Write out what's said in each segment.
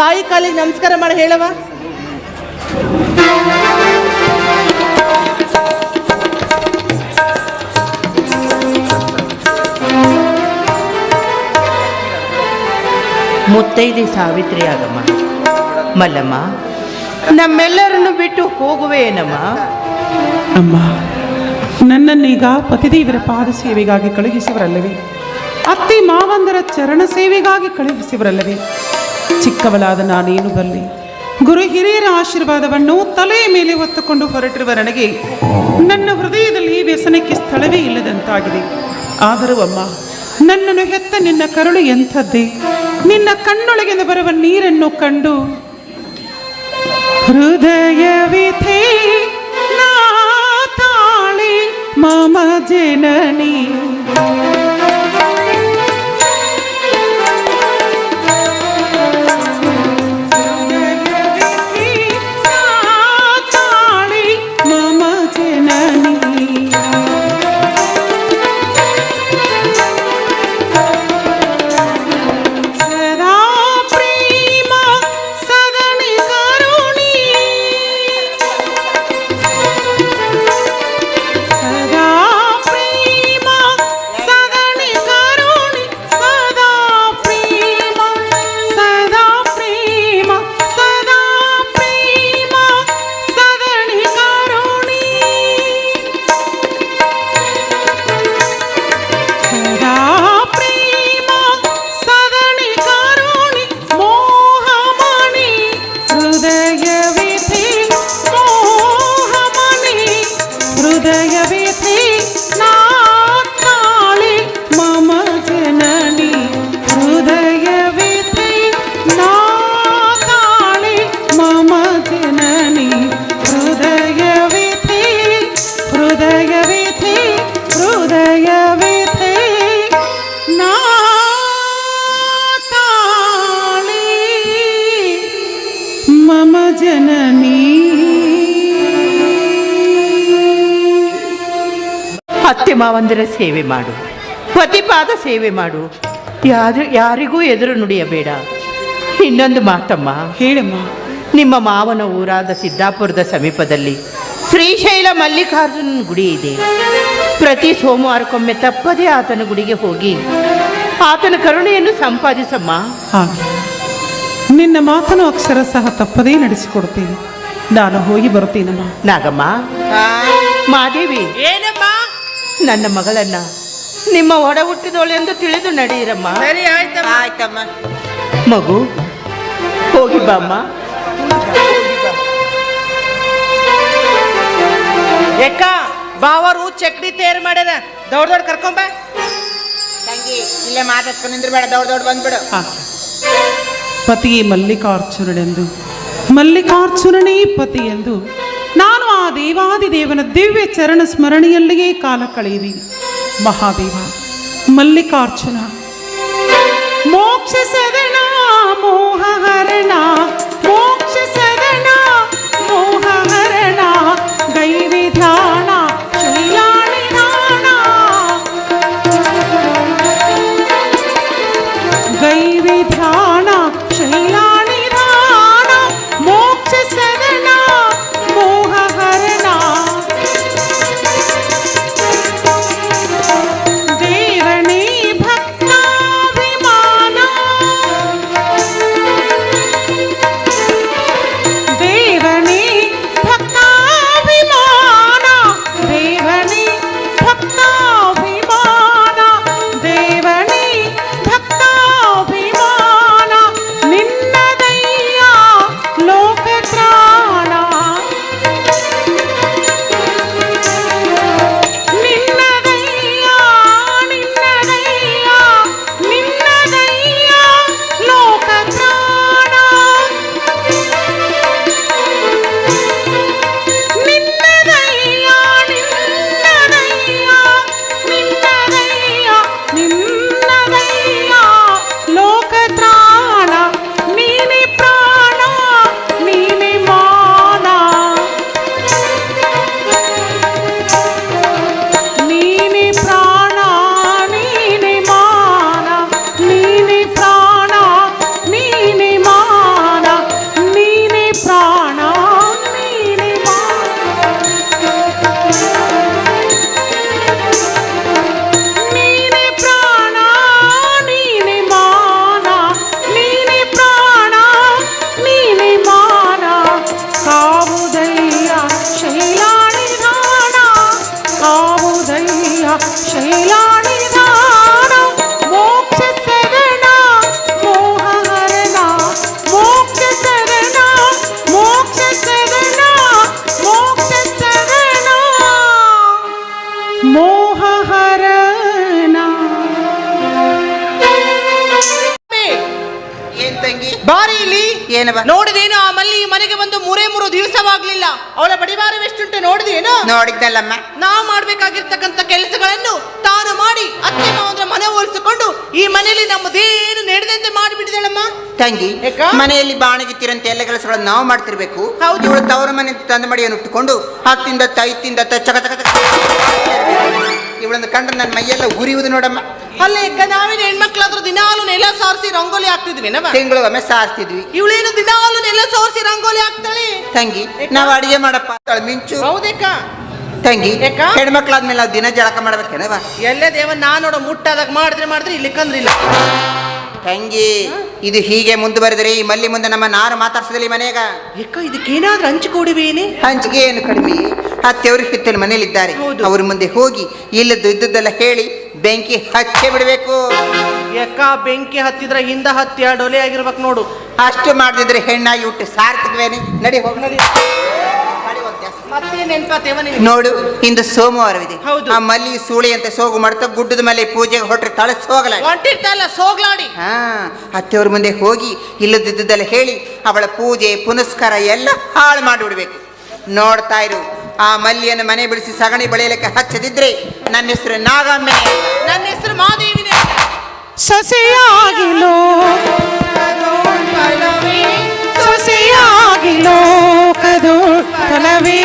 ತಾಯಿ ಕಾಲಿಗೆ ನಮಸ್ಕಾರ ಮಾಡಿ ಹೇಳವ ಮುತ್ತೈದೆ ಸಾವಿತ್ರಿ ಆಗಮ್ಮ ಮಲ್ಲಮ್ಮ ನಮ್ಮೆಲ್ಲರನ್ನು ಬಿಟ್ಟು ಹೋಗುವೇನಮ್ಮ ಅಮ್ಮ ನನ್ನನ್ನೀಗ ಪತಿದೇವರ ಪಾದ ಸೇವೆಗಾಗಿ ಕಳುಹಿಸಿವರಲ್ಲವೇ? ಅತ್ತೆ ಮಾವಂದರ ಚರಣ ಸೇವೆಗಾಗಿ ಕಳುಹಿಸುವರಲ್ಲವೇ? ಚಿಕ್ಕವಳಾದ ನಾನೇನು ಬಲ್ಲೆ ಗುರು ಹಿರಿಯರ ಆಶೀರ್ವಾದವನ್ನು ತಲೆಯ ಮೇಲೆ ಹೊತ್ತುಕೊಂಡು ಹೊರಟಿರುವ ನನಗೆ ನನ್ನ ಹೃದಯದಲ್ಲಿ ವ್ಯಸನಕ್ಕೆ ಸ್ಥಳವೇ ಇಲ್ಲದಂತಾಗಿದೆ. ಆದರೂ ಅಮ್ಮ, ನನ್ನನ್ನು ಹೆತ್ತ ನಿನ್ನ ಕರುಳು ಎಂಥದ್ದೇ? ನಿನ್ನ ಕಣ್ಣೊಳಗಿಂದ ಬರುವ ನೀರನ್ನು ಕಂಡು ಹೃದಯ ನಾ ಮಾಮ ಮಮ ಜನನಿ. ಅತ್ತೆ ಮಾವಂದಿರ ಸೇವೆ ಮಾಡು. ಪತಿಪಾದ ಸೇವೆ ಮಾಡು. ಯಾರು ಯಾರಿಗೂ ಎದುರು ನುಡಿಯಬೇಡ. ಇನ್ನೊಂದು ಮಾತಮ್ಮ. ಹೇಳಮ್ಮ. ನಿಮ್ಮ ಮಾವನ ಊರಾದ ಸಿದ್ದಾಪುರದ ಸಮೀಪದಲ್ಲಿ ಶ್ರೀಶೈಲ ಮಲ್ಲಿಕಾರ್ಜುನ ಗುಡಿ ಇದೆ. ಪ್ರತಿ ಸೋಮವಾರಕ್ಕೊಮ್ಮೆ ತಪ್ಪದೇ ಆತನ ಗುಡಿಗೆ ಹೋಗಿ ಆತನ ಕರುಣೆಯನ್ನು ಸಂಪಾದಿಸಮ್ಮ. ಹಾಗೆ. ನಿನ್ನ ಮಾತನ್ನು ಅಕ್ಷರ ಸಹ ತಪ್ಪದೇ ನಡೆಸಿಕೊಡ್ತೀನಿ ನಾನು ಹೋಗಿ ಬರುತ್ತೇನಮ್ಮ. ನಾಗಮ್ಮ. ಮಾದೇವಿ ಏನಮ್ಮ ನನ್ನ ಮಗಳನ್ನ. ನಿಮ್ಮ ಒಡ ಹುಟ್ಟಿದೋಳೆಂದು ತಿಳಿದು ನಡೆಯಿರಮ್ಮ. ಸರಿ ಆಯ್ತಮ್ಮ. ಆಯ್ತಮ್ಮ. ಮಗು ಹೋಗಿ ಬಾಮ್ಮ ಎಕ್ಕ ಬಾವರು ಚಕ್ಡಿ ತಯಾರು ಮಾಡ್ಯಾರ. ದೌಡ್ ದೌಡ್ ಕರ್ಕೊಂಬ ತಂಗಿ ಇಲ್ಲೇ ಮಾತಾಡ್ಕೊಂಡು ನಿಂದ್ರಬೇಡ ದೌಡ್ ದೌಡ್ ಬಂದ್ಬಿಡು. ಪತಿ ಪತಿಯೇ ಮಲ್ಲಿಕಾರ್ಜುನನೆಂದು. ಮಲ್ಲಿಕಾರ್ಜುನನೇ ಪತಿ ಎಂದು ನಾನು ಆ ದೇವಾದಿದೇವನ ದಿವ್ಯ ಚರಣ ಸ್ಮರಣೆಯಲ್ಲಿಯೇ ಕಾಲ ಕಳೆಯುವಿ ಮಹಾದೇವ, ಮಲ್ಲಿಕಾರ್ಜುನ ಮೋಕ್ಷ ಸದನ ಮೋಹ ಹರಣ ಮೋಕ್ಷ ಸದನ ಮೋಹ ಹರಣ ಗೈವಿಧಾನ ಶೈಲಾಣಿಧಾನ ಗೈವಿಧಾನ ನೋಡಿದ್ದೇನವ ನೋಡಿದೇನು ಆ ಮಲ್ಲಿ ಈ ಮನೆಗೆ ಬಂದು ಮೂರೇ ಮೂರು ದಿವಸವಾಗ್ಲಿಲ್ಲ. ಅವಳ ಬಡಿವಾರವೆಷ್ಟುಂಟು ನೋಡಿದೇನು? ನೋಡಿದ್ದಲ್ಲಮ್ಮ. ನಾವು ಮಾಡ್ಬೇಕಾಗಿರ್ತಕ್ಕಂಥ ಕೆಲಸಗಳನ್ನು ತಾನು ಮಾಡಿ ಅತ್ತೆ ಮಾವಂದ್ರ ಮನೆ ಹೋಲಿಸಿಕೊಂಡು ಈ ಮನೆಯಲ್ಲಿ ನಮ್ಮದೇನು ನಡೆದಂತೆ ಮಾಡಿಬಿಟ್ಟಿದಳಮ್ಮ ತಂಗಿ ಯಾಕ? ಮನೆಯಲ್ಲಿ ಬಾಣಗಿತ್ತಿರಂತೆ ಎಲ್ಲ ಕೆಲಸಗಳನ್ನು ನಾವು ಮಾಡ್ತಿರ್ಬೇಕು. ಹೌದು. ಇವಳು ತವರ ಮನೆ ತಂದ ಮಡಿಯನ್ನು ಇಟ್ಟುಕೊಂಡು ಹತ್ತಿಂದ ತೈತಿಂದ ತ ಚಕ ಚಕ ಚಕ ಇವಳನ್ನು ಕಂಡ್ರೆ ನನ್ನ ಮೈಯೆಲ್ಲ ಉರಿಯುವುದು ನೋಡಮ್ಮ. ಅಲ್ಲೇ ನಾವಿನ ನಾವೇನು ಹೆಣ್ಮಕ್ಳಾದ್ರೂ ದಿನಾಲು ನೆಲ ಸಾರಿಸಿ ರಂಗೋಲಿ ಹಾಕ್ತಿದ್ವಿ ನಮ್ಮ ತಿಂಗಳು ಒಮ್ಮೆ ಸಾರಿಸ್ತಿದ್ವಿ. ಇವಳೇನು ದಿನಾಲು ನೆಲ ಸಾರಿಸಿ ರಂಗೋಲಿ ಹಾಕ್ತಾಳೆ? ತಂಗಿ ನಾವು ಅಡಿಗೆ ಮಾಡಪ್ಪ. ಅಂತಾಳೆ ಮಿಂಚು. ಹೌದಕ್ಕ ತಂಗಿ ಯಾಕ? ಹೆಣ್ಮಕ್ಳಾದ್ಮೇಲೆ ನಾವು ದಿನ ಜಳಕ ಮಾಡ್ಬೇಕೇನವ ಎಲ್ಲೇ ದೇವ ನಾನು ನೋಡೋ ಮುಟ್ಟಾದಾಗ ಮಾಡಿದ್ರೆ ಮಾಡಿದ್ರೆ ಇಲ್ಲಿ ಕಂದ್ರಿಲ್ಲ. ತಂಗಿ ಇದು ಹೀಗೆ ಮುಂದುವರೆದರೆ ಈ ಮಲ್ಲಿ ಮುಂದೆ ನಮ್ಮ ನಾರು ಮಾತಾಡ್ಸದಲ್ಲಿ ಮನೆಯಾಗ. ಯಾಕ ಇದಕ್ಕೇನಾದ್ರೂ ಹಂಚಿಕೊಡಿವೇನೆ ಹಂಚಿಗೆ ಏನು ಕಡಿಮೆ? ಅತ್ತೆಯವರು ಹಿತ್ತಲು ಮನೇಲಿದ್ದಾರೆ. ಅವ್ರ ಮುಂದೆ ಹೋಗಿ ಇಲ್ಲದ್ದು ಇದ್ದದ್ದೆಲ್ಲ ಹೇಳಿ ಬೆಂಕಿ ಹಚ್ಚೆ ಬಿಡಬೇಕು. ಯಾಕ ಬೆಂಕಿ ಹತ್ತಿದ್ರೆ ಹಿಂದ ಹತ್ತಿ ಆ ಡೊಲೆ ಆಗಿರ್ಬೇಕು ನೋಡು. ಅಷ್ಟು ಮಾಡದಿದ್ರೆ ಹೆಣ್ಣಾಗಿ ಹುಟ್ಟು ಸಾರ್ಥಕವೇನೆ. ನಡಿ ಹೋಗಿ. ನಡಿ. ಇಂದು ಸೋಮವಾರವಿದೆ. ಹೌದು. ಆ ಮಲ್ಲಿ ಸೂಳಿ ಅಂತ ಸೋಗು ಮಾಡ್ತಾ ಗುಡ್ಡದ ಮೇಲೆ ಪೂಜೆಗೆ ಹೊಟ್ಟರೆ ತಳ ಸೋಗಲ ಸೋಗ್ಲಾಡಿ. ಹಾ ಅತ್ತೆಯವ್ರ ಮುಂದೆ ಹೋಗಿ ಇಲ್ಲದಿದ್ದಲ್ಲ ಹೇಳಿ ಅವಳ ಪೂಜೆ ಪುನಸ್ಕಾರ ಎಲ್ಲ ಹಾಳು ಮಾಡಿಬಿಡ್ಬೇಕು. ನೋಡ್ತಾ ಇರು. ಆ ಮಲ್ಲಿಯನ್ನು ಮನೆ ಬಿಡಿಸಿ ಸಗಣಿ ಬೆಳೆಯಲಿಕ್ಕೆ ಹಚ್ಚದಿದ್ರೆ ನನ್ನ ಹೆಸರು ನಾಗಮ್ಮೆ. ನನ್ನ ಹೆಸರು ಮಾದೇವಿನೇ. ಸೊಸೆಯಾಗಿಲೋ. ಸೊಸೆಯಾಗಿಲೋ ಕದು ಕಲವೇ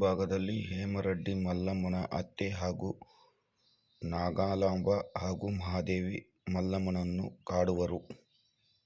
ಭಾಗದಲ್ಲಿ ಹೇಮರೆಡ್ಡಿ ಮಲ್ಲಮ್ಮನ ಅತ್ತೆ ಹಾಗೂ ನಾಗಾಲಾಂಬ ಹಾಗೂ ಮಹಾದೇವಿ ಮಲ್ಲಮ್ಮನನ್ನು ಕಾಡುವರು.